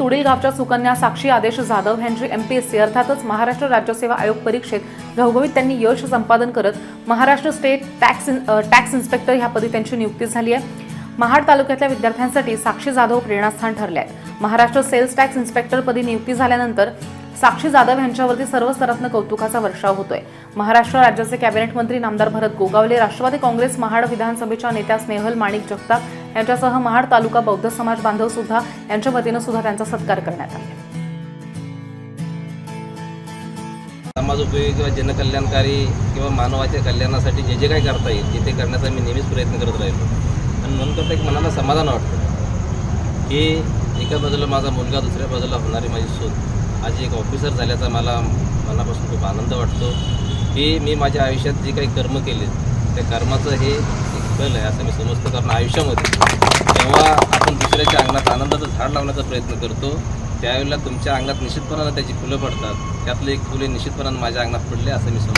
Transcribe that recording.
तुडील गावच्या सुकन्या साक्षी आदेश जाधव यांची सी अर्थातच महाराष्ट्र राज्य सेवा आयोग परीक्षेत घवघवीत त्यांनी यश संपादन करत Maharashtra state tax in- tax inspector ह्या पदी त्यांची नियुक्ती झाली आहे. महाड तालुक्यातल्या विद्यार्थ्यांसाठी साक्षी जाधव प्रेरणास्थान ठरले आहेत महाराष्ट्र सेल्स टॅक्स इन्स्पेक्टर पदी नियुक्ती झाल्यानंतर साक्षी जाधव यांच्यावरती सर्व स्तरातनं कौतुकाचा वर्षाव होतोय. महाराष्ट्र राज्याचे कॅबिनेट मंत्री नामदार भरत गोगावले राष्ट्रवादी काँग्रेस महाड विधानसभेच्या नेत्या स्नेहल माणिक जगताप यांच्यासह महाड तालुका बौद्ध समाज बांधव सुद्धा यांच्या वतीनं सुद्धा त्यांचा सत्कार करण्यात आला. समाजोपयोगी किंवा जनकल्याणकारी किंवा मानवाच्या कल्याणासाठी जे जे काही करता येईल ते ते करण्याचा मी नेहमीच प्रयत्न करत राहिलो. आणि म्हणून करता एक मनाला समाधान वाटतं. की एका बाजूला माझा मुलगा दुसऱ्या बाजूला होणारी माझी सून. आज एक ऑफिसर झाल्याचा मला मनापासून खूप आनंद वाटतो. की मी माझ्या आयुष्यात जे काही कर्म केले त्या कर्माचं हे एक आहे असं मी समजतो. कारण आयुष्यामध्ये जेव्हा आपण दुसऱ्याच्या अंगणात आनंदाचं झाड लावण्याचा प्रयत्न करतो त्यावेळेला तुमच्या अंगणात निश्चितपणानं त्याची फुलं पडतात. त्यातले एक फुले निश्चितपणानं माझ्या अंगणात पडले असं मी समजतो.